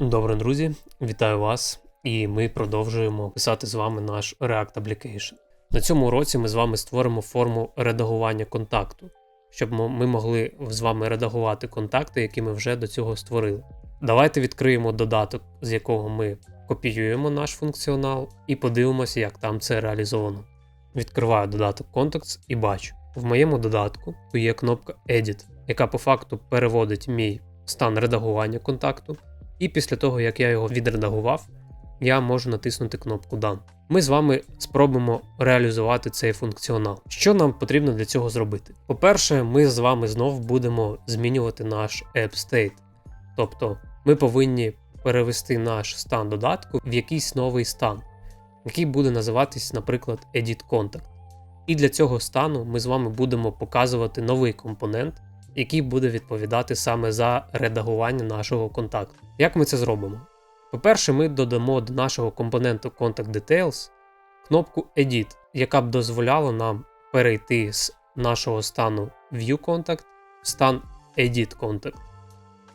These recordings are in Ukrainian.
Добре, друзі, вітаю вас, і ми продовжуємо писати з вами наш React Application. На цьому уроці ми з вами створимо форму редагування контакту, щоб ми могли з вами редагувати контакти, які ми вже до цього створили. Давайте відкриємо додаток, з якого ми копіюємо наш функціонал, і подивимося, як там це реалізовано. Відкриваю додаток Contacts і бачу. В моєму додатку є кнопка Edit, яка по факту переводить мій стан редагування контакту. І після того, як я його відредагував, я можу натиснути кнопку Done. Ми з вами спробуємо реалізувати цей функціонал. Що нам потрібно для цього зробити? По-перше, ми з вами знов будемо змінювати наш App State. Тобто ми повинні перевести наш стан додатку в якийсь новий стан, який буде називатись, наприклад, Edit Contact. І для цього стану ми з вами будемо показувати новий компонент, який буде відповідати саме за редагування нашого контакту. Як ми це зробимо? По-перше, ми додамо до нашого компоненту Contact Details кнопку Edit, яка б дозволяла нам перейти з нашого стану View Contact в стан Edit Contact.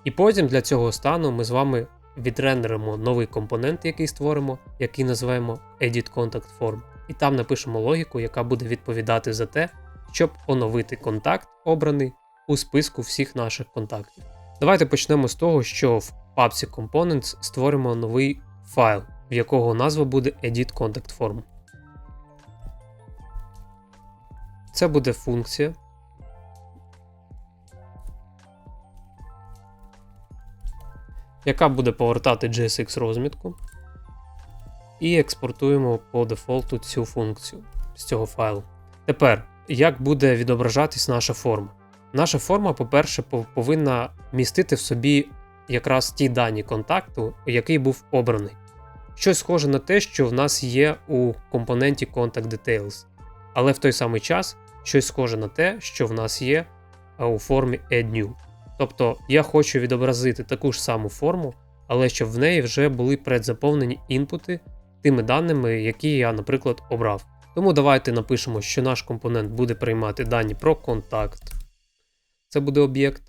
І потім для цього стану ми з вами відрендеримо новий компонент, який створимо, який називаємо Edit Contact Form. І там напишемо логіку, яка буде відповідати за те, щоб оновити контакт, обраний у списку всіх наших контактів. Давайте почнемо з того, що в папці Components створимо новий файл, в якого назва буде Edit Contact Form. Це буде функція. Яка буде повертати JSX розмітку. І експортуємо по дефолту цю функцію з цього файлу. Тепер, як буде відображатись наша форма? Наша форма, по-перше, повинна містити в собі якраз ті дані контакту, який був обраний. Щось схоже на те, що в нас є у компоненті Contact Details, але в той самий час щось схоже на те, що в нас є у формі Add New. Тобто я хочу відобразити таку ж саму форму, але щоб в неї вже були предзаповнені інпути тими даними, які я, наприклад, обрав. Тому давайте напишемо, що наш компонент буде приймати дані про контакт. Це буде об'єкт.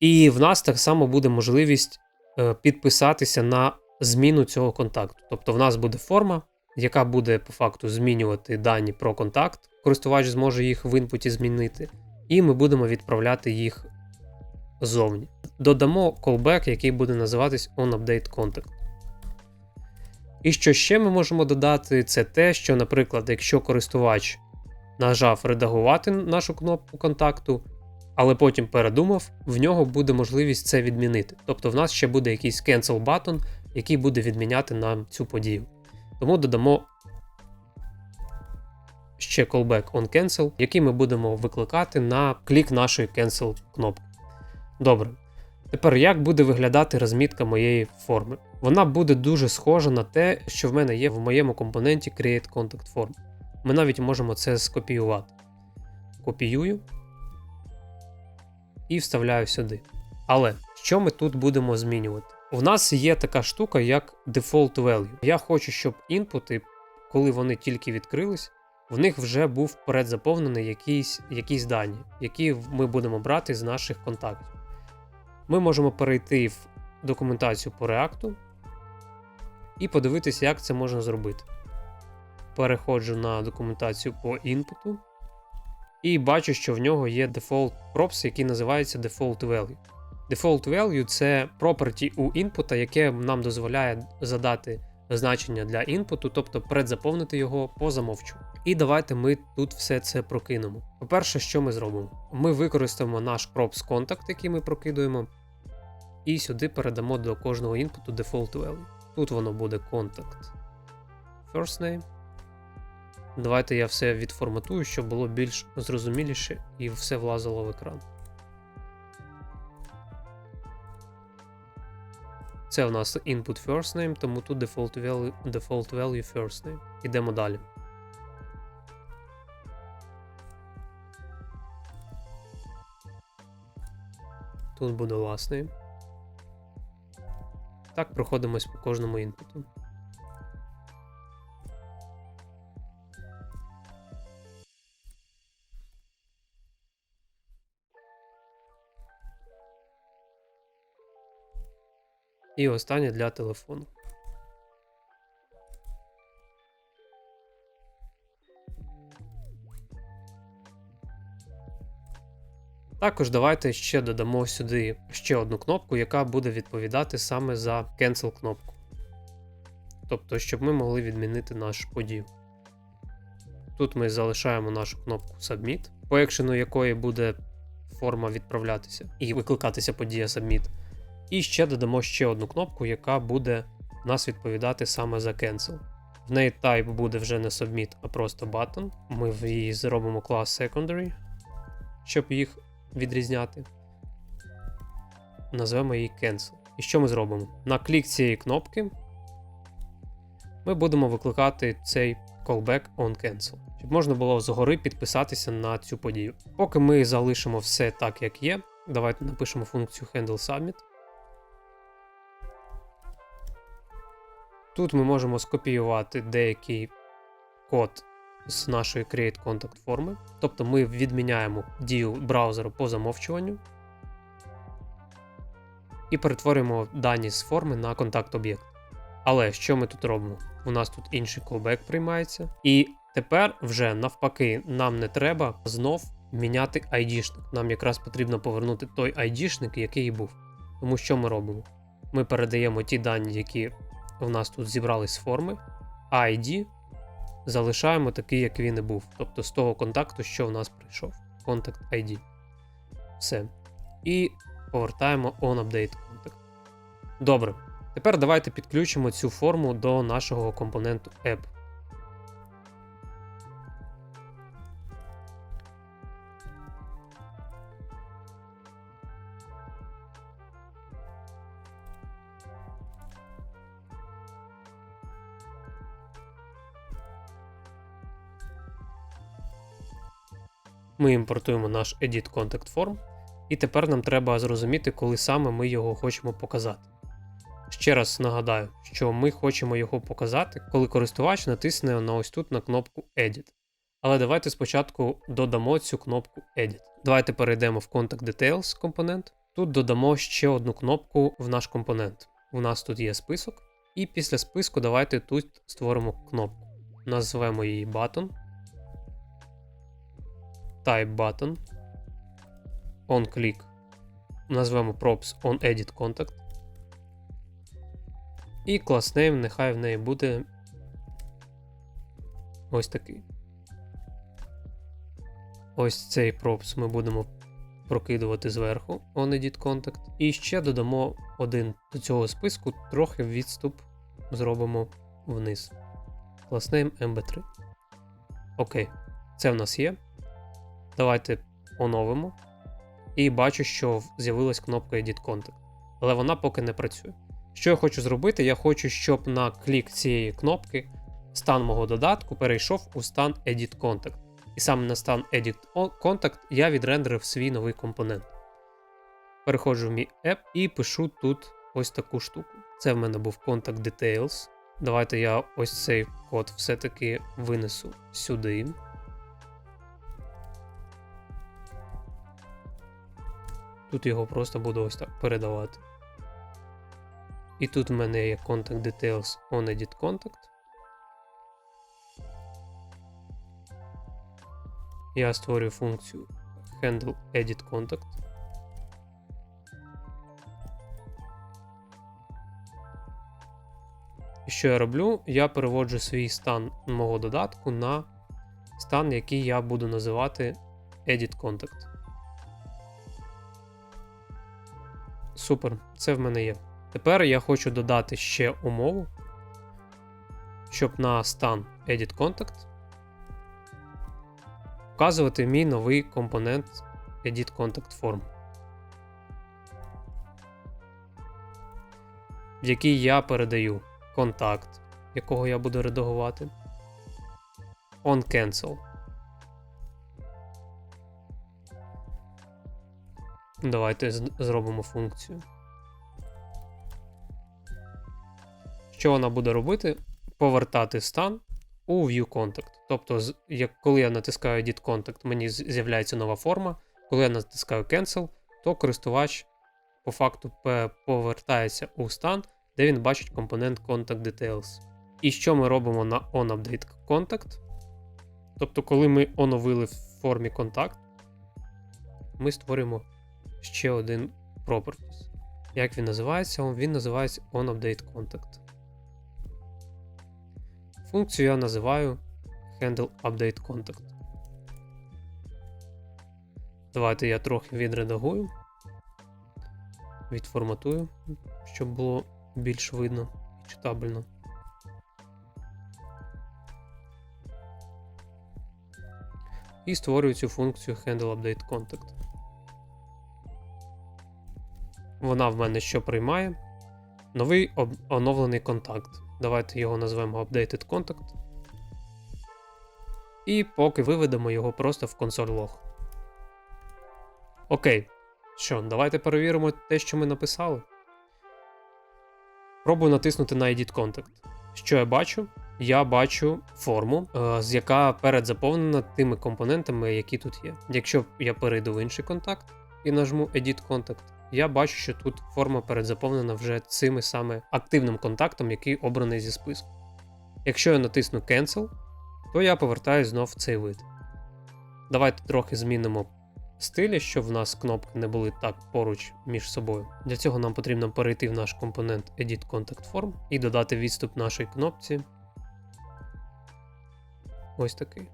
І в нас так само буде можливість е, підписатися на зміну цього контакту. Тобто в нас буде форма, яка буде по факту змінювати дані про контакт. Користувач зможе їх в інпуті змінити, і ми будемо відправляти їх ззовні. Додамо callback, який буде називатись onUpdateContact. І що ще ми можемо додати, це те, що, наприклад, якщо користувач нажав редагувати нашу кнопку контакту, але потім передумав, в нього буде можливість це відмінити. Тобто в нас ще буде якийсь cancel button, який буде відміняти нам цю подію. Тому додамо ще callback on cancel, який ми будемо викликати на клік нашої cancel кнопки. Добре. Тепер як буде виглядати розмітка моєї форми? Вона буде дуже схожа на те, що в мене є в моєму компоненті Create Contact Form. Ми навіть можемо це скопіювати. Копіюю і вставляю сюди. Але що ми тут будемо змінювати? У нас є така штука, як Default Value. Я хочу, щоб інпути, коли вони тільки відкрились, в них вже був передзаповнений якісь, якісь дані, які ми будемо брати з наших контактів. Ми можемо перейти в документацію по React і подивитися, як це можна зробити. Переходжу на документацію по інпуту і бачу, що в нього є default props, який називається default value. Default value це property у інпута, яке нам дозволяє задати значення для інпуту, тобто предзаповнити його по замовчу. І давайте ми тут все це прокинемо. По-перше, що ми зробимо? Ми використаємо наш props contact, який ми прокидуємо, і сюди передамо до кожного інпуту default value. Тут воно буде contact first name. Давайте я все відформатую, щоб було більш зрозуміліше і все влазило в екран. Це у нас input first name, тому тут default value, default value first name. Ідемо далі. Тут буде last name. Так, проходимось по кожному інпуту. І останнє для телефону. Також давайте ще додамо сюди ще одну кнопку, яка буде відповідати саме за Cancel кнопку. Тобто, щоб ми могли відмінити нашу подію. Тут ми залишаємо нашу кнопку Submit, по екшену якої буде форма відправлятися і викликатися подія Submit. І ще додамо ще одну кнопку, яка буде нас відповідати саме за Cancel. В неї type буде вже не Submit, а просто button. Ми в її зробимо клас Secondary, щоб їх відрізняти. Назвемо її Cancel. І що ми зробимо? На клік цієї кнопки ми будемо викликати цей callback on cancel, щоб можна було згори підписатися на цю подію. Поки ми залишимо все так, як є, давайте напишемо функцію handle submit. Тут ми можемо скопіювати деякий код з нашої Create Contact форми. Тобто ми відміняємо дію браузеру по замовчуванню і перетворюємо дані з форми на контакт об'єкт. Але що ми тут робимо? У нас тут інший callback приймається. І тепер вже навпаки, нам не треба знов міняти ID-шник. Нам якраз потрібно повернути той ID-шник, який був. Тому що ми робимо? Ми передаємо ті дані, які в нас тут зібрались форми, а ID залишаємо такий, як він і був. Тобто з того контакту, що в нас прийшов. Contact ID. Все. І повертаємо onUpdate contact. Добре. Тепер давайте підключимо цю форму до нашого компоненту App. Ми імпортуємо наш Edit Contact Form, і тепер нам треба зрозуміти, коли саме ми його хочемо показати. Ще раз нагадаю, що ми хочемо його показати, коли користувач натисне на ось тут на кнопку Edit. Але давайте спочатку додамо цю кнопку Edit. Давайте перейдемо в Contact Details компонент. Тут додамо ще одну кнопку в наш компонент. У нас тут є список, і після списку давайте тут створимо кнопку. Назвемо її Button. Type Button. On Click. Назвемо Props on Contact. І клас name нехай в неї буде ось такий. Ось цей пропс ми будемо прокидувати зверху on contact. І ще додамо один до цього списку, трохи відступ зробимо вниз. Клас name mb3. Окей, це в нас є. Давайте оновимо. І бачу, що з'явилась кнопка Edit Contact. Але вона поки не працює. Що я хочу зробити? Я хочу, щоб на клік цієї кнопки стан мого додатку перейшов у стан Edit Contact. І саме на стан Edit Contact я відрендерив свій новий компонент. Переходжу в мій App і пишу тут ось таку штуку. Це в мене був Contact Details. Давайте я ось цей код все-таки винесу сюди. Тут його просто буду ось так передавати. І тут в мене є Contact Details on Edit Contact. Я створюю функцію Handle Edit Contact. І що я роблю? Я переводжу свій стан мого додатку на стан, який я буду називати Edit Contact. Супер, це в мене є. Тепер я хочу додати ще умову, щоб на стан Edit Contact вказувати мій новий компонент Edit Contact Form, в який я передаю контакт, якого я буду редагувати, on cancel. Давайте зробимо функцію. Що вона буде робити? Повертати стан у View Contact. Тобто, як, коли я натискаю Edit Contact, мені з'являється нова форма. Коли я натискаю Cancel, то користувач по факту повертається у стан, де він бачить компонент Contact Details. І що ми робимо на onUpdate Contact? Тобто, коли ми оновили в формі контакт, ми створюємо ще один properties. Як він називається? Він називається onUpdate Contact. Функцію я називаю handle update contact. Давайте я трохи відредагую, відформатую, щоб було більш видно і читабельно. І створюю цю функцію handle Вона в мене що приймає? Новий оновлений контакт. Давайте його назвемо Updated Contact. І поки виведемо його просто в консоль лог. Окей. Що, давайте перевіримо те, що ми написали. Пробую натиснути на Edit Contact. Що я бачу? Я бачу форму, е, з яка передзаповнена тими компонентами, які тут є. Якщо я перейду в інший контакт і нажму Edit Contact, я бачу, що тут форма передзаповнена вже цими саме активним контактом, який обраний зі списку. Якщо я натисну Cancel, то я повертаюсь знов в цей вид. Давайте трохи змінимо стилі, щоб в нас кнопки не були так поруч між собою. Для цього нам потрібно перейти в наш компонент Edit Contact Form і додати відступ нашій кнопці. Ось такий.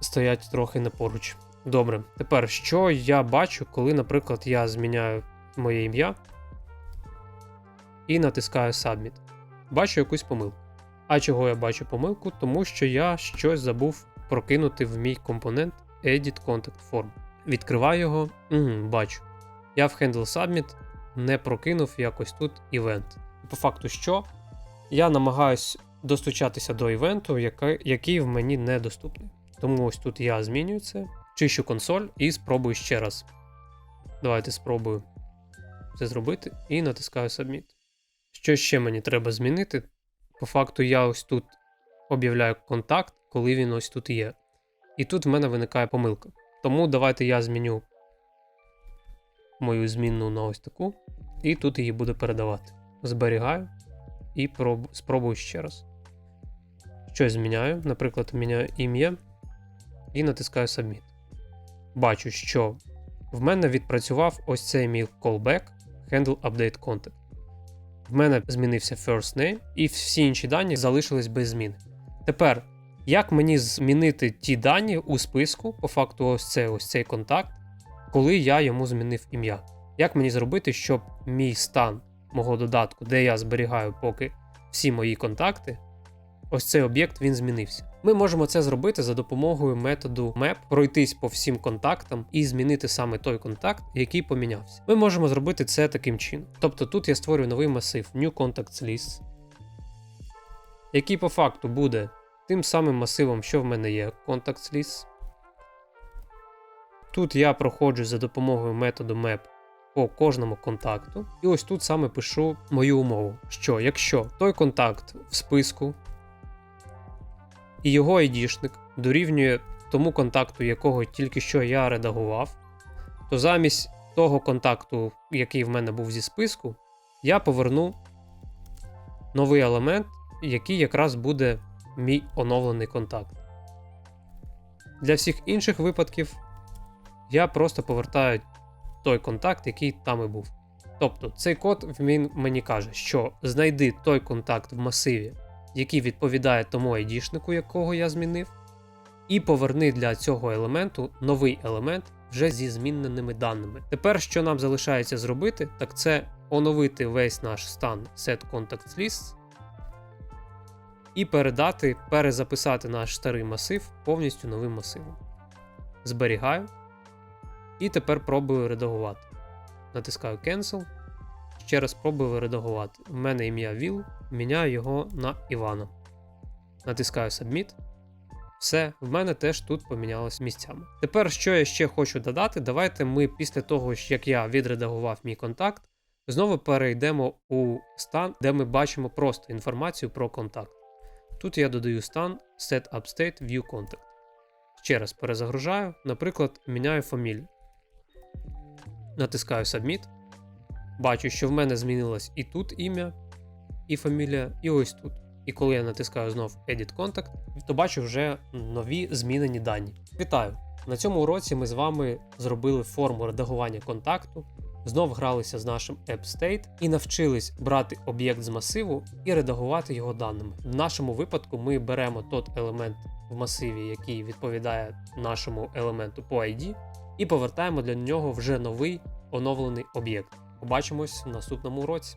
Стоять трохи не поруч. Добре, тепер що я бачу, коли, наприклад, я зміняю моє ім'я і натискаю Submit. Бачу якусь помилку. А чого я бачу помилку? Тому що я щось забув прокинути в мій компонент Edit Contact Form. Відкриваю його, угу, бачу. Я в Handle Submit не прокинув якось тут івент. По факту, що я намагаюсь достучатися до івенту, який в мені недоступний. Тому ось тут я змінюю це, чищу консоль і спробую ще раз. Давайте спробую це зробити і натискаю Submit. Що ще мені треба змінити? По факту, я ось тут об'являю контакт, коли він ось тут є. І тут в мене виникає помилка. Тому давайте я зміню мою змінну на ось таку, і тут її буде передавати. Зберігаю і проб... спробую ще раз. Щось зміняю, наприклад, міняю ім'я і натискаю Submit. Бачу, що в мене відпрацював ось цей мій callback handle update contact. В мене змінився first name, і всі інші дані залишились без змін. Тепер, як мені змінити ті дані у списку, по факту, ось це ось цей контакт, коли я йому змінив ім'я? Як мені зробити, щоб мій стан мого додатку, де я зберігаю поки всі мої контакти, ось цей об'єкт він змінився? Ми можемо це зробити за допомогою методу map, пройтись по всім контактам і змінити саме той контакт, який помінявся. Ми можемо зробити це таким чином. Тобто тут я створюю новий масив New Contacts List, який по факту буде тим самим масивом, що в мене є Contacts List. Тут я проходжу за допомогою методу map по кожному контакту. І ось тут саме пишу мою умову, що якщо той контакт в списку і його айдішник дорівнює тому контакту, якого тільки що я редагував, то замість того контакту, який в мене був зі списку, я поверну новий елемент, який якраз буде мій оновлений контакт. Для всіх інших випадків я просто повертаю той контакт, який там і був. Тобто цей код він мені каже, що знайди той контакт в масиві, який відповідає тому айдішнику, якого я змінив, і поверни для цього елементу новий елемент вже зі зміненими даними. Тепер, що нам залишається зробити, так це оновити весь наш стан setContactsLists і передати, перезаписати наш старий масив повністю новим масивом. Зберігаю. І тепер пробую редагувати. Натискаю Cancel. Ще раз пробую редагувати. У мене ім'я Will, міняю його на Івана. Натискаю Submit. Все, в мене теж тут помінялось місцями. Тепер, що я ще хочу додати, давайте ми після того, як я відредагував мій контакт, знову перейдемо у стан, де ми бачимо просто інформацію про контакт. Тут я додаю стан Set Up State View Contact. Ще раз перезагружаю, наприклад, міняю фамілію. Натискаю Submit. бачу, що в мене змінилось і тут ім'я, і фамілія, і ось тут. І коли я натискаю знов Edit Contact, то бачу вже нові змінені дані. Вітаю! На цьому уроці ми з вами зробили форму редагування контакту, знов гралися з нашим AppState і навчились брати об'єкт з масиву і редагувати його даними. В нашому випадку ми беремо тот елемент в масиві, який відповідає нашому елементу по ID, і повертаємо для нього вже новий оновлений об'єкт. Побачимось в наступному уроці.